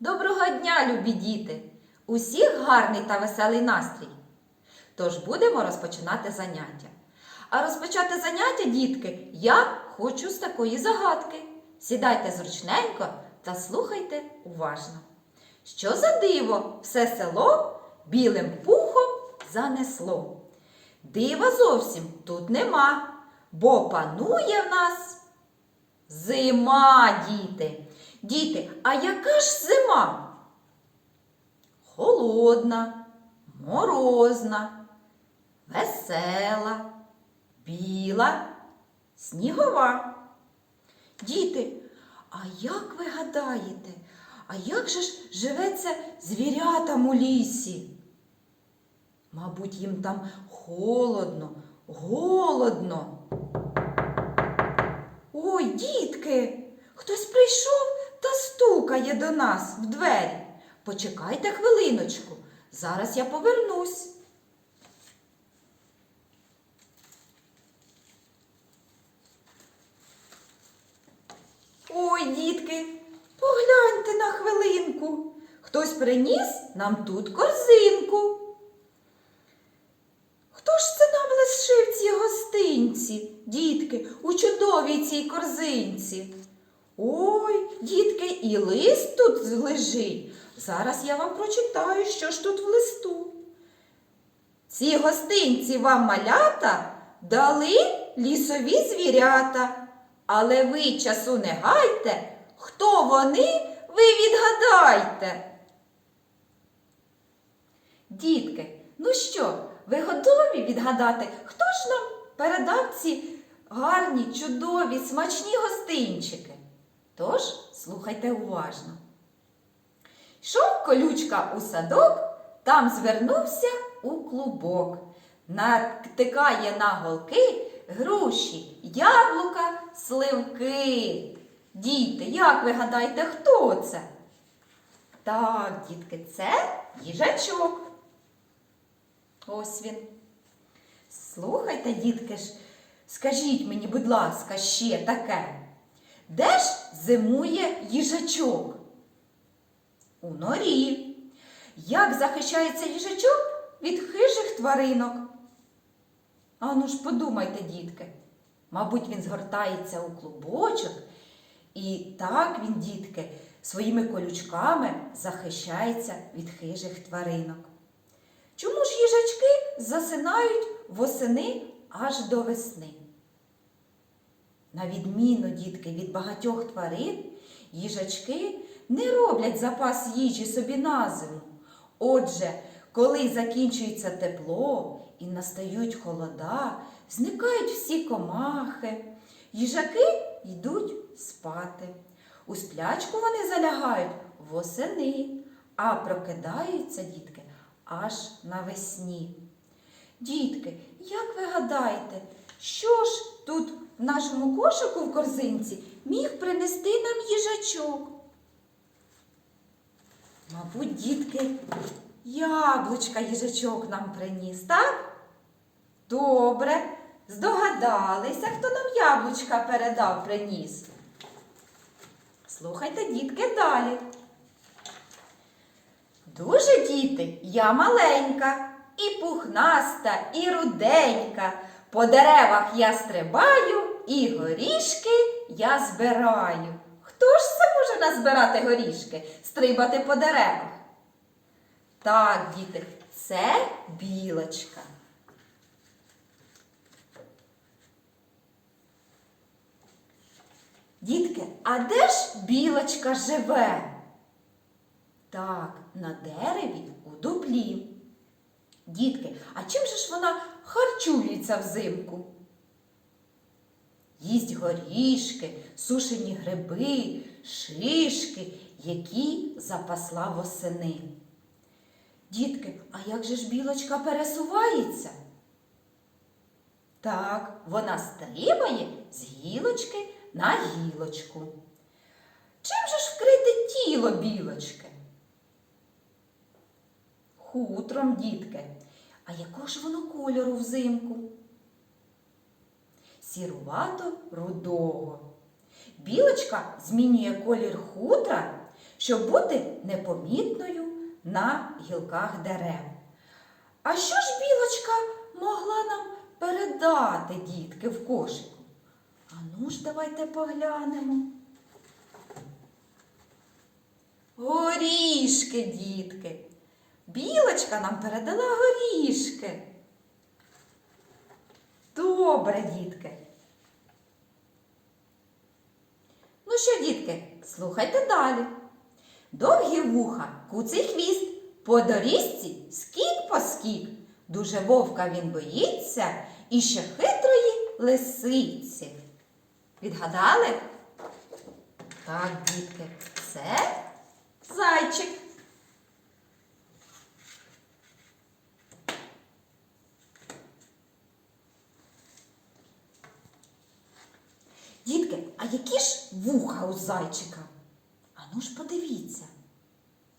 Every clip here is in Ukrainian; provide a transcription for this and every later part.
Доброго дня, любі діти! Усіх гарний та веселий настрій. Тож будемо розпочинати заняття. А розпочати заняття, дітки, я хочу з такої загадки. Сідайте зручненько та слухайте уважно. Що за диво все село білим пухом занесло? Дива зовсім тут нема, бо панує в нас зима, діти. Діти, а яка ж зима? Холодна, морозна, весела, біла, снігова. Діти, а як ви гадаєте, а як же ж живеться звірятам у лісі? Мабуть, їм там холодно, голодно. Ой, дітки, хтось прийшов та стукає до нас в двері. Почекайте хвилиночку, зараз я повернусь. Ой, дітки, погляньте на хвилинку. Хтось приніс нам тут корзинку. Хто ж це нам лишив ці гостинці, дітки, у чудовій цій корзинці? Лист тут лежить. Зараз я вам прочитаю, що ж тут в листу. Ці гостинці вам малята дали лісові звірята. Але ви часу не гайте, хто вони, ви відгадайте. Дітки, ну що, ви готові відгадати, хто ж нам передав ці гарні, чудові, смачні гостинчики? Тож слухайте уважно. Йшов колючка у садок, там звернувся у клубок. Натикає на голки груші, яблука, сливки. Діти, як ви гадаєте, хто це? Так, дітки, це їжачок. Ось він. Слухайте, дітки ж, скажіть мені, будь ласка, ще таке. Де ж зимує їжачок? У норі. Як захищається їжачок від хижих тваринок? Ану ж подумайте, дітки. Мабуть, він згортається у клубочок, і так він, дітки, своїми колючками захищається від хижих тваринок. Чому ж їжачки засинають восени аж до весни? На відміну, дітки, від багатьох тварин, їжачки не роблять запас їжі собі на зиму. Отже, коли закінчується тепло і настають холода, зникають всі комахи, їжаки йдуть спати. У сплячку вони залягають восени, а прокидаються дітки аж навесні. Дітки, як ви гадаєте, що ж тут в нашому кошику в корзинці міг принести нам їжачок? Мабуть, дітки, яблучка їжачок нам приніс, так? Добре, здогадалися, хто нам яблучка передав, приніс. Слухайте, дітки, далі. Дуже діти, я маленька, і пухнаста, і руденька. По деревах я стрибаю, і горішки я збираю. Хто ж це може назбирати горішки, стрибати по деревах? Так, діти, це білочка. Дітки, а де ж білочка живе? Так, на дереві у дуплі. Дітки, а чим же ж вона харчується взимку? Їсть горішки, сушені гриби, шишки, які запасла восени. Дітки, а як же ж білочка пересувається? Так, вона стрибає з гілочки на гілочку. Чим же ж вкрите тіло білочки? Хутром, дітки. А якого ж воно кольору взимку? Сірувато рудого. Білочка змінює колір хутра, щоб бути непомітною на гілках дерев. А що ж білочка могла нам передати, дітки, в кошику? А ну ж, давайте поглянемо. Горішки, дітки. Білочка нам передала горішки. Добре, дітки. Ну що, дітки, слухайте далі. Довгі вуха, куций хвіст, по доріжці скік по скік. Дуже вовка він боїться і ще хитрої лисиці. Відгадали? Так, дітки, це зайчик. Дітки, а які ж вуха у зайчика? Ану ж подивіться.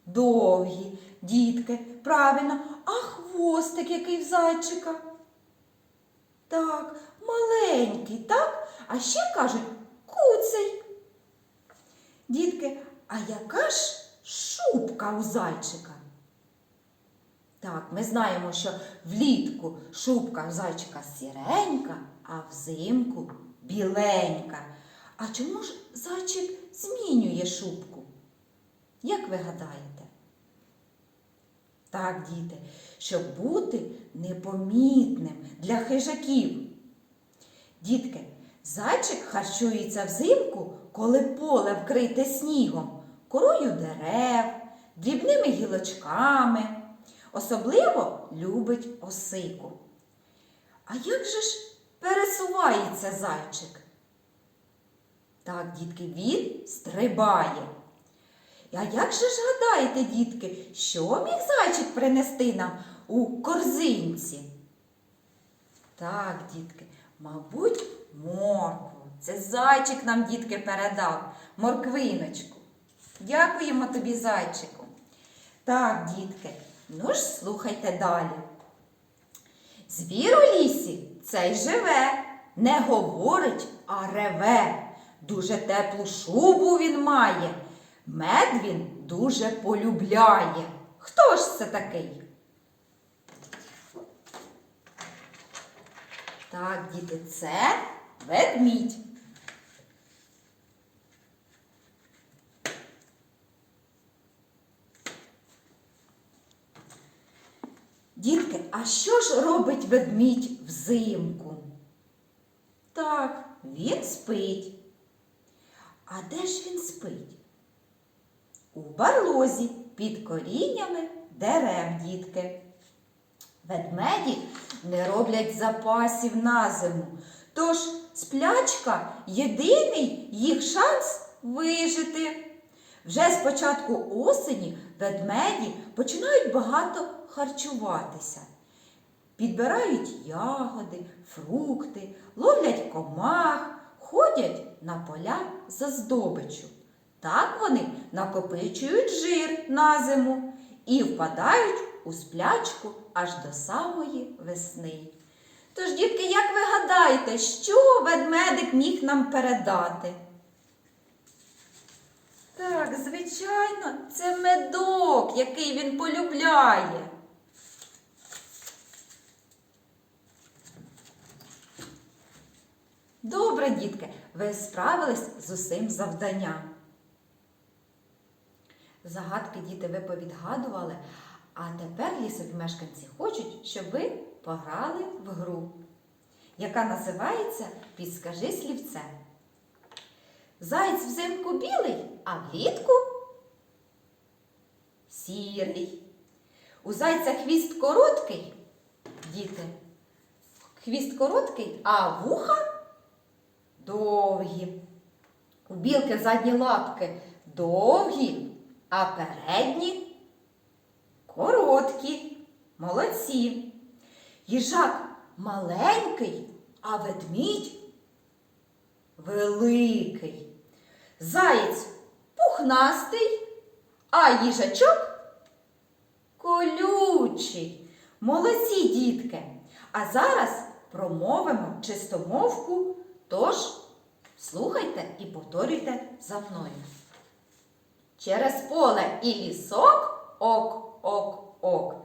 Довгі, дітки, правильно, а хвостик який в зайчика? Так, маленький, так? А ще кажуть куций. Дітки, а яка ж шубка у зайчика? Так, ми знаємо, що влітку шубка в зайчика сіренька, а взимку біленька. А чому ж зайчик змінює шубку? Як ви гадаєте? Так, діти, щоб бути непомітним для хижаків. Дітки, зайчик харчується взимку, коли поле вкрите снігом, корою дерев, дрібними гілочками. Особливо любить осику. А як же ж пересувається зайчик? Так, дітки, він стрибає. А як же ж гадаєте, дітки, що міг зайчик принести нам у корзинці? Так, дітки, мабуть, моркву. Це зайчик нам, дітки, передав морквиночку. Дякуємо тобі, зайчику. Так, дітки, ну ж слухайте далі. Звір у лісі цей живе, не говорить, а реве. Дуже теплу шубу він має, мед він дуже полюбляє. Хто ж це такий? Так, діти, це ведмідь. Дітки, а що ж робить ведмідь взимку? Так, він спить. А де ж він спить? У барлозі під коріннями дерев, дітки. Ведмеді не роблять запасів на зиму. Тож сплячка єдиний їх шанс вижити. Вже з початку осені ведмеді починають багато харчуватися. Підбирають ягоди, фрукти, ловлять комах, ходять на поля за здобиччю. Так вони накопичують жир на зиму і впадають у сплячку аж до самої весни. Тож, дітки, як ви гадаєте, що ведмедик міг нам передати? Так, звичайно, це медок, який він полюбляє. Добре, дітки, ви справились з усім завданням. Загадки діти ви повідгадували, а тепер лісові мешканці хочуть, щоб ви пограли в гру, яка називається Підскажи слівце. Заєць взимку білий, а влітку сірий. У зайця хвіст короткий, діти. Хвіст короткий, а вуха довгі. У білки задні лапки довгі, а передні короткі. Молодці. Їжак маленький, а ведмідь великий. Заєць пухнастий, а їжачок колючий. Молодці дітки. А зараз промовимо чистомовку, тож слухайте і повторюйте за мною. Через поле і лісок ок, ок, ок.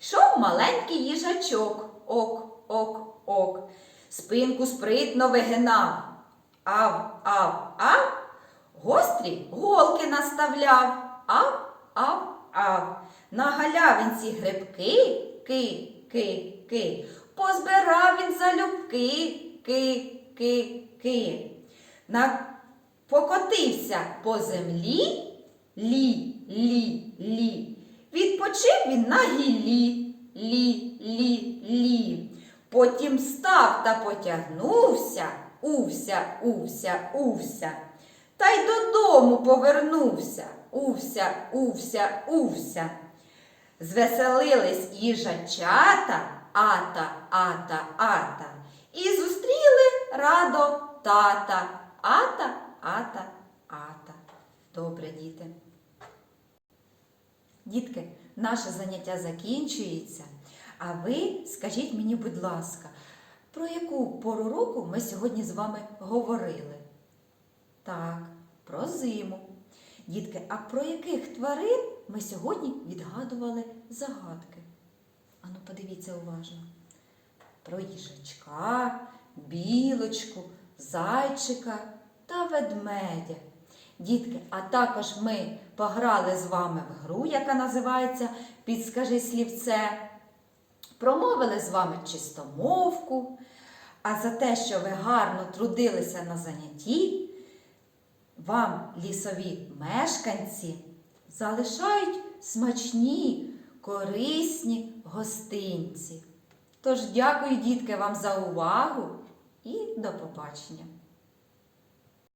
Йшов маленький їжачок, ок, ок, ок. Спинку спритно вигинав. Ав, ав, ав. Гострі голки наставляв. Ав, ав, ав. На галявинці грибки, ки, ки, ки. Позбирав він залюбки, ки, ки, ки. На... Покотився по землі, лі, лі, лі. Відпочив він на гіллі, лі, лі, лі. Потім став та потягнувся, увся, увся, увся. Та й додому повернувся, увся, увся, увся. Звеселились їжачата, ата, ата, ата. І зустріли радо тата, ата, ата, ата. Добре, діти. Дітки, наше заняття закінчується. А ви скажіть мені, будь ласка, про яку пору року ми сьогодні з вами говорили? Так, про зиму. Дітки, а про яких тварин ми сьогодні відгадували загадки? Ану, подивіться уважно. Про їжачка, білочку, зайчика та ведмедя. Дітки, а також ми пограли з вами в гру, яка називається Підскажи слівце. Промовили з вами чистомовку. А за те, що ви гарно трудилися на занятті, вам лісові мешканці залишають смачні, корисні гостинці. Тож дякую, дітки, вам за увагу і до побачення!